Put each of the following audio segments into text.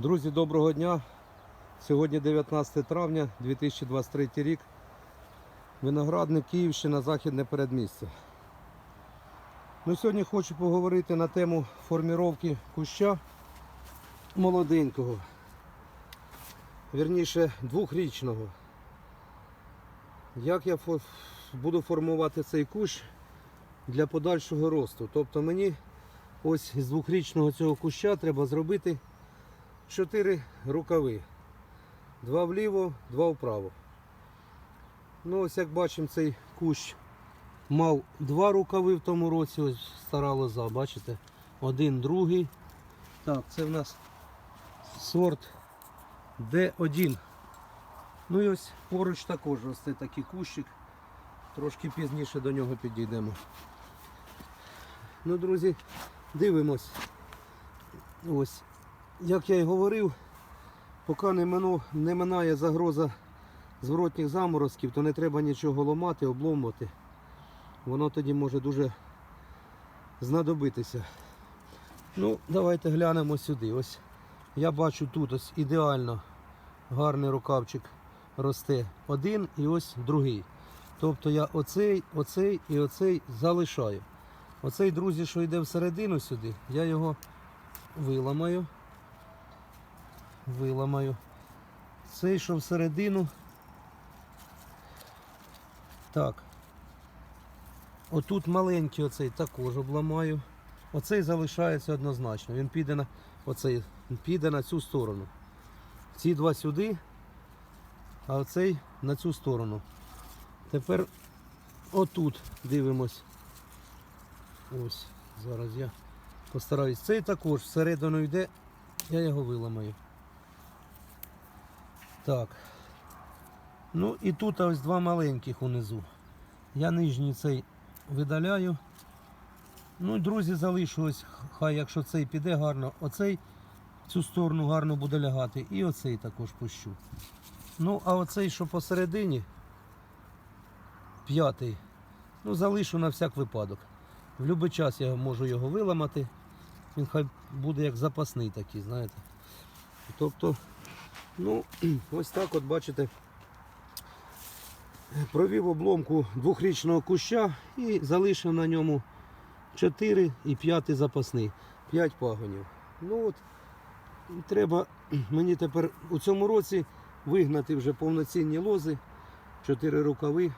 Друзі, доброго дня. Сьогодні 19 травня 2023 рік. Виноградник Київщина, Західне передмістя. Ну, сьогодні хочу поговорити на тему форміровки куща молоденького. Вірніше, двохрічного. Як я буду формувати цей кущ для подальшого росту. Тобто мені ось з двохрічного цього куща треба зробити чотири рукави. Два вліво, два вправо. Ну, ось як бачимо, цей кущ мав два рукави в тому році, ось стара лоза, бачите? Один, другий. Так, це в нас сорт D1. Ну і ось поруч також росте такий кущик. Трошки пізніше до нього підійдемо. Ну, друзі, дивимось. Ось як я і говорив, поки не, мину, не минає загроза зворотніх заморозків, то не треба нічого ламати, обломувати. Воно тоді може дуже знадобитися. Ну, давайте глянемо сюди. Ось я бачу тут ось ідеально гарний рукавчик росте один і ось другий. Тобто я оцей, оцей і оцей залишаю. Оцей, друзі, що йде всередину сюди, я його виламаю виламаю. Цей, що всередину. Так. Отут маленький оцей також обламаю. Оцей залишається однозначно. Він піде на оцей, піде на цю сторону. Ці два сюди, а оцей на цю сторону. Тепер отут дивимось. Ось, зараз я постараюсь. Цей також всередину йде, я його виламаю. Так. Ну і тут ось два маленьких унизу. Я нижній цей видаляю. Ну друзі, залишу ось, хай якщо цей піде гарно, оцей в цю сторону гарно буде лягати. І оцей також пущу. Ну, а оцей, що посередині, п'ятий, ну залишу на всяк випадок. В будь-який час я можу його виламати. Він хай буде як запасний такий, знаєте. Тобто Ну, ось так от бачите. Провів обломку двохрічного куща і залишив на ньому 4 і 5 запасний. 5 пагонів. Ну от, треба мені тепер у цьому році вигнати вже повноцінні лози, 4 рукави,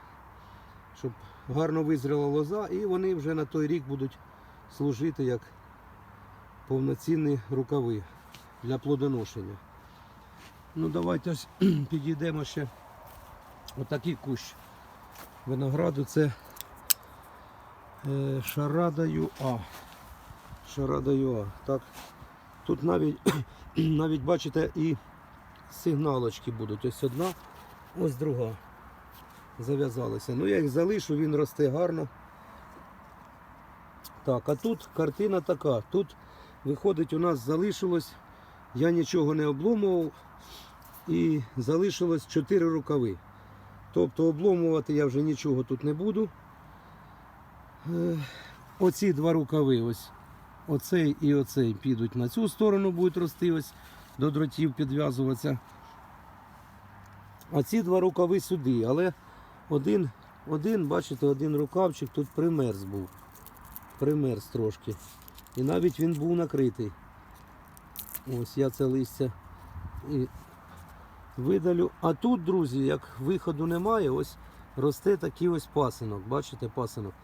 щоб гарно визріла лоза, і вони вже на той рік будуть служити як повноцінні рукави для плодоношення. Ну давайте ось підійдемо ще отакий кущ винограду. Це е, Шарада ЮА. Шарада ЮА. Так. Тут навіть, навіть бачите і сигналочки будуть. Ось одна, ось друга. Зав'язалися. Ну я їх залишу, він росте гарно. Так, а тут картина така. Тут виходить у нас залишилось, я нічого не обломував і залишилось 4 рукави. Тобто обломувати я вже нічого тут не буду. Е, Оці два рукави, ось оцей і оцей підуть на цю сторону, будуть рости, ось до дротів підв'язуватися. А ці два рукави сюди, але один, один, бачите, один рукавчик тут примерз був. Примерз трошки. І навіть він був накритий. Ось я це листя і видалю. А тут, друзі, як виходу немає, ось росте такий ось пасинок. Бачите, пасинок.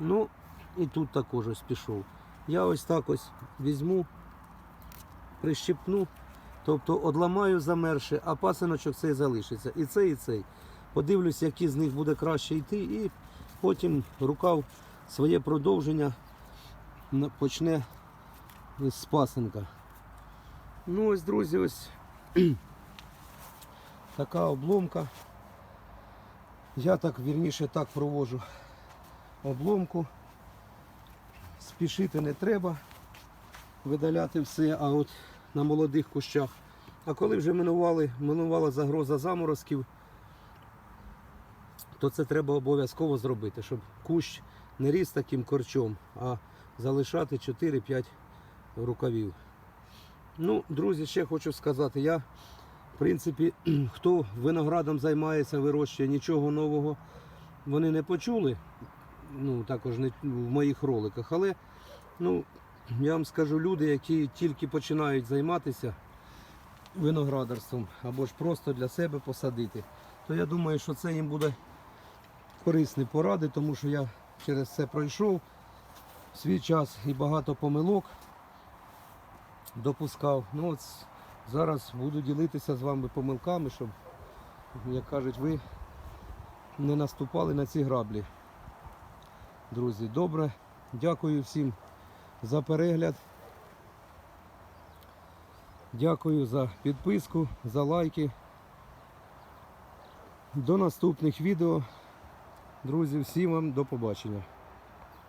Ну, і тут також ось пішов. Я ось так ось візьму, прищепну, тобто одламаю замерше, а пасиночок цей залишиться. І цей, і цей. Подивлюсь, який з них буде краще йти, і потім рукав своє продовження почне з пасинка. Ну ось, друзі, ось така обломка. Я так вірніше так проводжу обломку. Спішити не треба, видаляти все, а от на молодих кущах. А коли вже минували, минувала загроза заморозків, то це треба обов'язково зробити, щоб кущ не ріс таким корчом, а залишати 4-5 рукавів. Ну, друзі, ще хочу сказати, я, в принципі, хто виноградом займається, вирощує нічого нового, вони не почули. Ну, також не в моїх роликах. Але ну, я вам скажу, люди, які тільки починають займатися виноградарством або ж просто для себе посадити, то я думаю, що це їм буде корисні поради, тому що я через це пройшов свій час і багато помилок допускав. Ну от зараз буду ділитися з вами помилками, щоб, як кажуть, ви не наступали на ці граблі. Друзі, добре. Дякую всім за перегляд. Дякую за підписку, за лайки. До наступних відео. Друзі, всім вам до побачення.